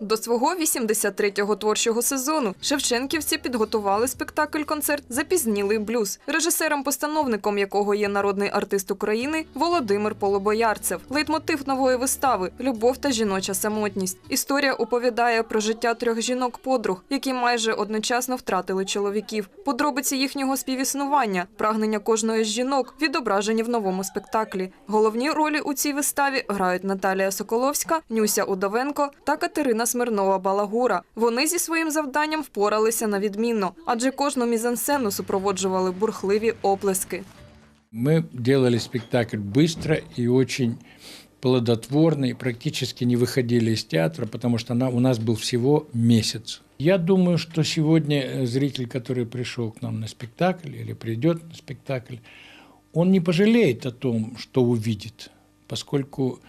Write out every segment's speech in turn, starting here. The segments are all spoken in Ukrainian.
До свого 83-го творчого сезону шевченківці підготували спектакль-концерт Запізнілий блюз, режисером-постановником якого є народний артист України Володимир Полобоярцев. Лейтмотив нової вистави любов та жіноча самотність. Історія оповідає про життя трьох жінок-подруг, які майже одночасно втратили чоловіків. Подробиці їхнього співіснування, прагнення кожної з жінок відображені в новому спектаклі. Головні ролі у цій виставі грають Наталія Соколовська, Нюся Удовенко та Катерина Смирнова Балагура. Вони зі своїм завданням впоралися на відмінно, адже кожну мізансцену супроводжували бурхливі оплески. Мы делали спектакль быстро и очень плодотворно, и практически не выходили из театра, потому что она, у нас был всего месяц. Я думаю, что сегодня э, зритель, который пришел к нам на спектакль или придет на спектакль, он не пожалеет о том, что увидит, поскольку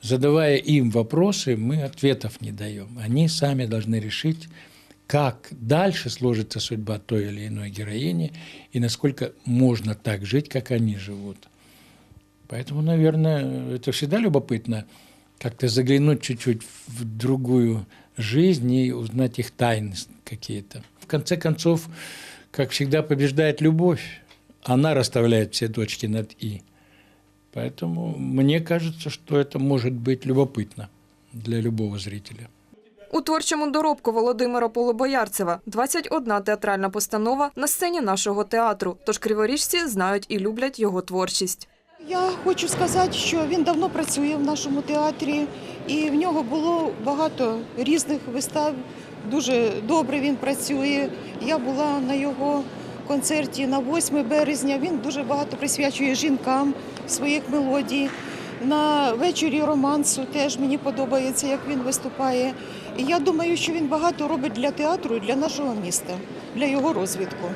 задавая им вопросы, мы ответов не даем. Они сами должны решить, как дальше сложится судьба той или иной героини и насколько можно так жить, как они живут. Поэтому, наверное, это всегда любопытно как-то заглянуть чуть-чуть в другую жизнь и узнать их тайны какие-то. В конце концов, как всегда, побеждает любовь. Она расставляет все точки над «и». Поэтому мне кажется, что это может быть любопытно для любого зрителя. У творчому доробку Володимира Полобоярцева 21 театральна постанова на сцені нашого театру. Тож криворіжці знають і люблять його творчість. Я хочу сказати, що він давно працює в нашому театрі, і в нього було багато різних вистав. Дуже добре він працює. Я була на його концерті на 8 березня. Він дуже багато присвячує жінкам своїх мелодій. На вечорі романсу теж мені подобається, як він виступає. І я думаю, що він багато робить для театру і для нашого міста, для його розвитку.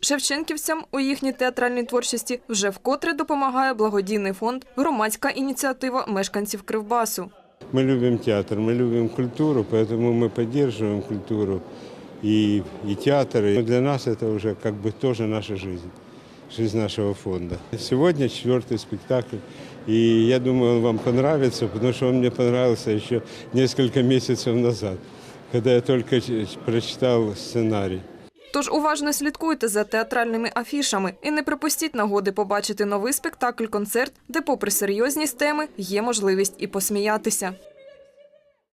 Шевченківцям у їхній театральній творчості вже вкотре допомагає благодійний фонд Громадська ініціатива мешканців Кривбасу. Мы любим театр, мы любим культуру, поэтому мы поддерживаем культуру и, и театр. И для нас это уже как бы тоже наша жизнь, жизнь нашего фонда. Сегодня четвертый спектакль, и я думаю, он вам понравится, потому что он мне понравился еще несколько месяцев назад, когда я только ч- прочитал сценарий. Тож уважно слідкуйте за театральними афішами і не припустіть нагоди побачити новий спектакль-концерт, де, попри серйозність теми, є можливість і посміятися.